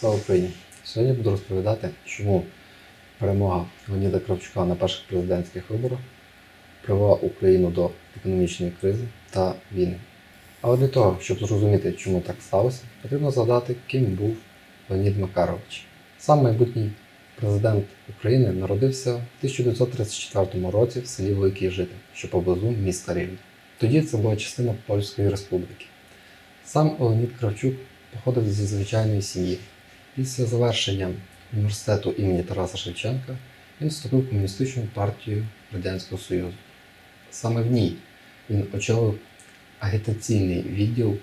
Слава Україні! Сьогодні буду розповідати, чому перемога Леоніда Кравчука на перших президентських виборах привела Україну до економічної кризи та війни. Але для того, щоб зрозуміти, чому так сталося, потрібно згадати, ким був Леонід Макарович. Сам майбутній президент України народився в 1934 році в селі Великий Житин, що поблизу міста Рівне. Тоді це була частина Польської Республіки. Сам Леонід Кравчук походив зі звичайної сім'ї. Після завершення університету імені Тараса Шевченка він вступив в комуністичну партію Радянського Союзу. Саме в ній він очолив агітаційний відділ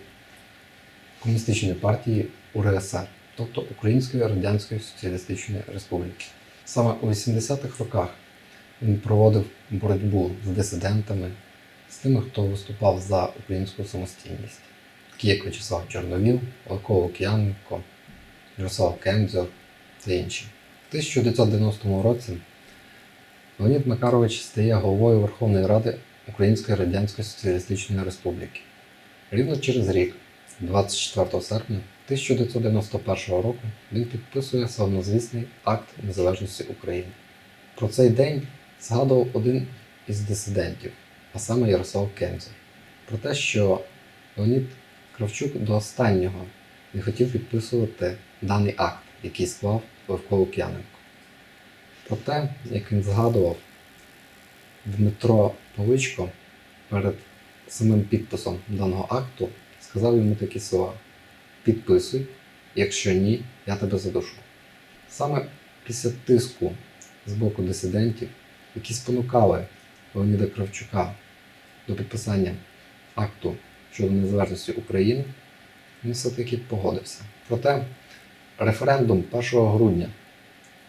комуністичної партії УРСР, тобто Української Радянської Соціалістичної Республіки. Саме у 80-х роках він проводив боротьбу з дисидентами, з тими, хто виступав за українську самостійність, такі як В'ячеслав Чорновіл, Олко Лук'яненко, Ярослав Кемзер та інші. В 1990 році Леонід Макарович стає головою Верховної Ради Української Радянської Соціалістичної Республіки. Рівно через рік, 24 серпня 1991 року, він підписує славнозвісний акт незалежності України. Про цей день згадував один із дисидентів, а саме Ярослав Кемзер, про те, що Леонід Кравчук до останнього не хотів підписувати даний акт, який склав Левко Лук'яненко. Проте, як він згадував, Дмитро Павичко перед самим підписом даного акту сказав йому такі слова: підписуй, якщо ні, я тебе задушу. Саме після тиску з боку дисидентів, які спонукали Леоніда Кравчука до підписання акту щодо незалежності України, він все-таки погодився. Проте референдум 1 грудня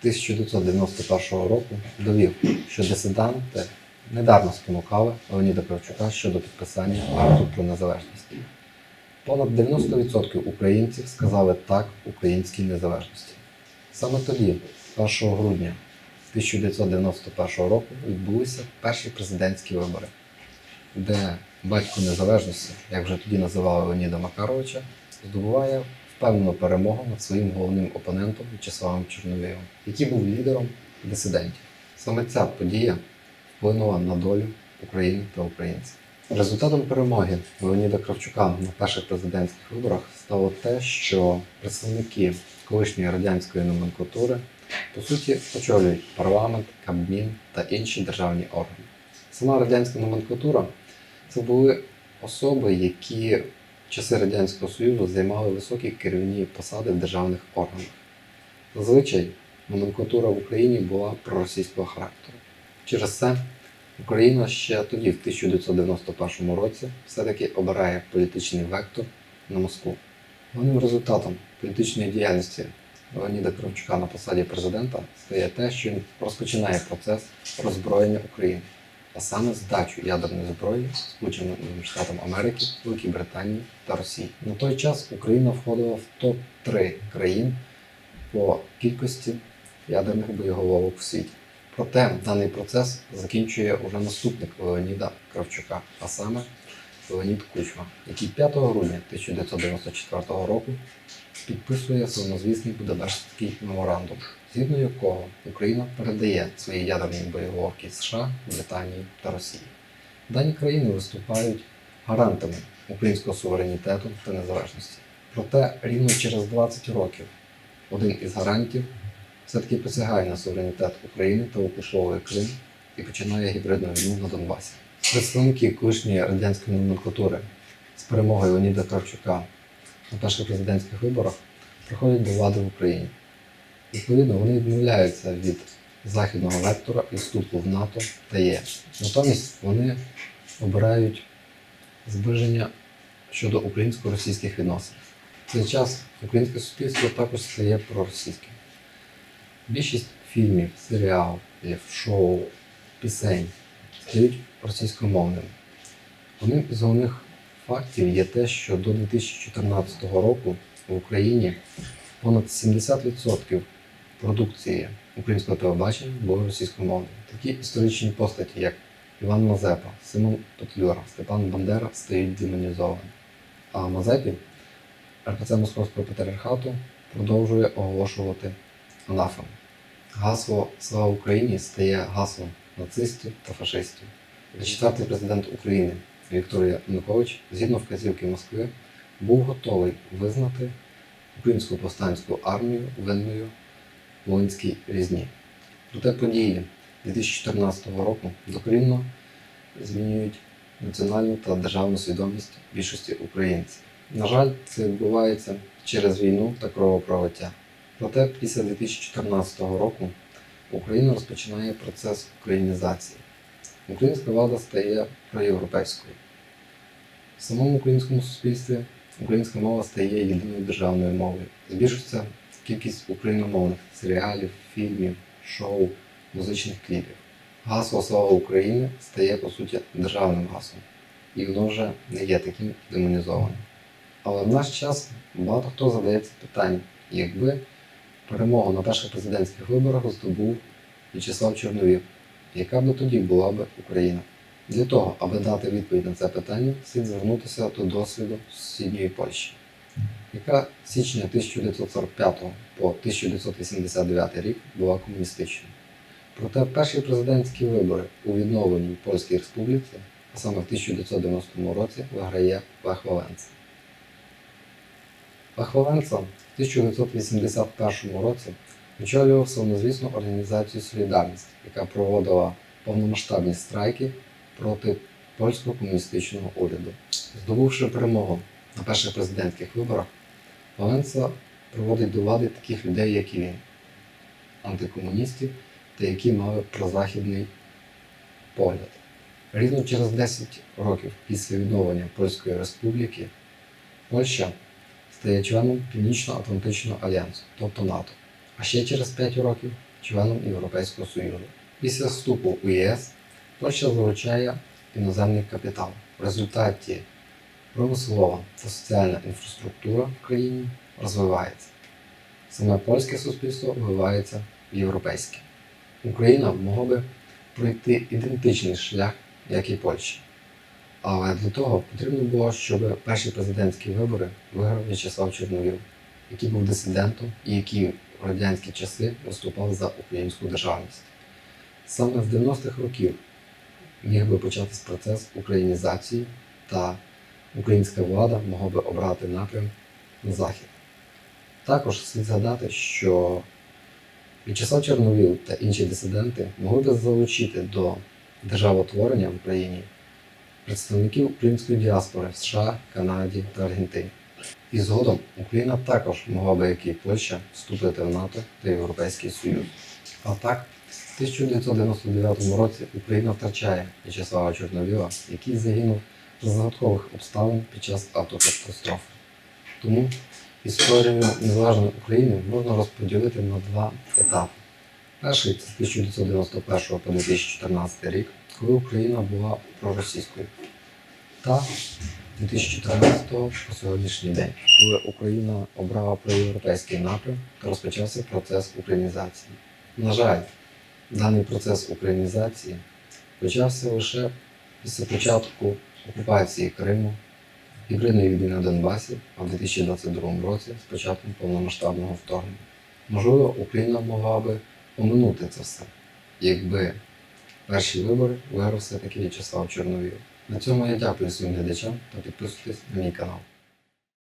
1991 року довів, що дисиденти недарно спонукали Леоніда Кравчука щодо підписання акту про незалежність. Понад 90% українців сказали так українській незалежності. Саме тоді, 1 грудня 1991 року, відбулися перші президентські вибори, де батько незалежності, як вже тоді називали Леоніда Макаровича, здобуває впевнену перемогу над своїм головним опонентом В'ячеславом Чорновілом, який був лідером дисидентів. Саме ця подія вплинула на долю України та українців. Результатом перемоги Леоніда Кравчука на перших президентських виборах стало те, що представники колишньої радянської номенклатури по суті очолюють парламент, Кабмін та інші державні органи. Сама радянська номенклатура це були особи, які в часи Радянського Союзу займали високі керівні посади в державних органах. Зазвичай номенклатура в Україні була проросійського характеру. Через це Україна ще тоді, в 1991 році, все-таки обирає політичний вектор на Москву. Головним результатом політичної діяльності Леоніда Кравчука на посаді президента стає те, що він розпочинає процес роззброєння України, а саме здачу ядерної зброї Сполученим Штатам Америки, Великій Британії та Росії. На той час Україна входила в топ-3 країн по кількості ядерних боєголовок в світі. Проте даний процес закінчує уже наступник Леоніда Кравчука, а саме Леонід Кучма, який 5 грудня 1994 року підписує славнозвісний Будапештський меморандум, згідно якого Україна передає свої ядерні боєголовки США, Британії та Росії. Дані країни виступають гарантами українського суверенітету та незалежності. Проте рівно через 20 років один із гарантів все-таки посягає на суверенітет України та окуповує Крим і починає гібридну війну на Донбасі. Представники колишньої радянської номенклатури з перемогою Леоніда Кравчука на перших президентських виборах приходять до влади в Україні. Відповідно, вони відмовляються від західного вектора і вступу в НАТО та ЄС. Натомість вони обирають зближення щодо українсько-російських відносин. В цей час українське суспільство також стає проросійським. Більшість фільмів, серіалів, шоу, пісень стають російськомовними. Одним із головних фактів є те, що до 2014 року в Україні понад 70% продукції українського телебачення були російськомовними. Такі історичні постаті, як Іван Мазепа, Симон Петлюра, Степан Бандера стають демонізовані. А Мазепі РПЦ Московського патріархату продовжує оголошувати анафему. Гасло Слава Україні стає гаслом нацистів та фашистів. Четвертий президент України Віктор Янукович, згідно вказівки Москви, був готовий визнати українську повстанську армію винною Волинській різні. Проте події 2014 року докорінно змінюють національну та державну свідомість більшості українців. На жаль, це відбувається через війну та кровопролиття. Проте після 2014 року Україна розпочинає процес українізації. Українська влада стає проєвропейською. В самому українському суспільстві українська мова стає єдиною державною мовою. Збільшується кількість україномовних серіалів, фільмів, шоу, музичних кліпів. Гасло Слава Україні стає по суті державним гаслом, і воно вже не є таким демонізованим. Але в наш час багато хто задається питанням, якби перемогу на перших президентських виборах здобув В'ячеслав Чорновіл, яка б тоді була б Україна? Для того, аби дати відповідь на це питання, слід звернутися до досвіду сусідньої Польщі, яка з січня 1945 по 1989 рік була комуністичною. Проте перші президентські вибори у відновленій Польській Республіці, а саме в 1990 році, виграє Лех Валенса в 1981 році очолював славнозвісну організацію Солідарність, яка проводила повномасштабні страйки проти польського комуністичного уряду. Здобувши перемогу на перших президентських виборах, Валенса приводить до влади таких людей, як і він, антикомуністів та які мали прозахідний погляд. Рівно через 10 років після відновлення Польської Республіки Польща стає членом Північно-Атлантичного альянсу, тобто НАТО, а ще через 5 років членом Європейського Союзу. Після вступу у ЄС Польща залучає іноземний капітал. В результаті промислова та соціальна інфраструктура в країні розвивається. Саме польське суспільство вливається в європейське. Україна могла би пройти ідентичний шлях, як і Польща. Але для того потрібно було, щоб перші президентські вибори виграв В'ячеслав Чорновіл, який був дисидентом і який в радянські часи виступав за українську державність. Саме з 90-х років міг би початись процес українізації, та українська влада могла би обрати напрям на захід. Також слід згадати, що В'ячеслав Чорновіл та інші дисиденти могли би залучити до державотворення в Україні представників української діаспори в США, Канаді та Аргентині. І згодом Україна також могла би, як і Польща, вступити в НАТО та Європейський Союз. А так, в 1999 році Україна втрачає В'ячеслава Чорновіла, який загинув за загадкових обставин під час автокатастрофи. Тому історію незалежної України можна розподілити на два етапи. Перший це з 1991 по 2014 рік, коли Україна була проросійською. Та 2014 по сьогоднішній день, коли Україна обрала проєвропейський напрям та розпочався процес українізації. На жаль, даний процес українізації почався лише після початку окупації Криму, гібридної війни на Донбасі, а в 2022 році з початком повномасштабного вторгнення. Можливо, Україна могла би оминути це все, якби перші вибори виграв все-таки В'ячеслав Чорновіл. На цьому я дякую своїм глядачам та підписуйтесь на мій канал.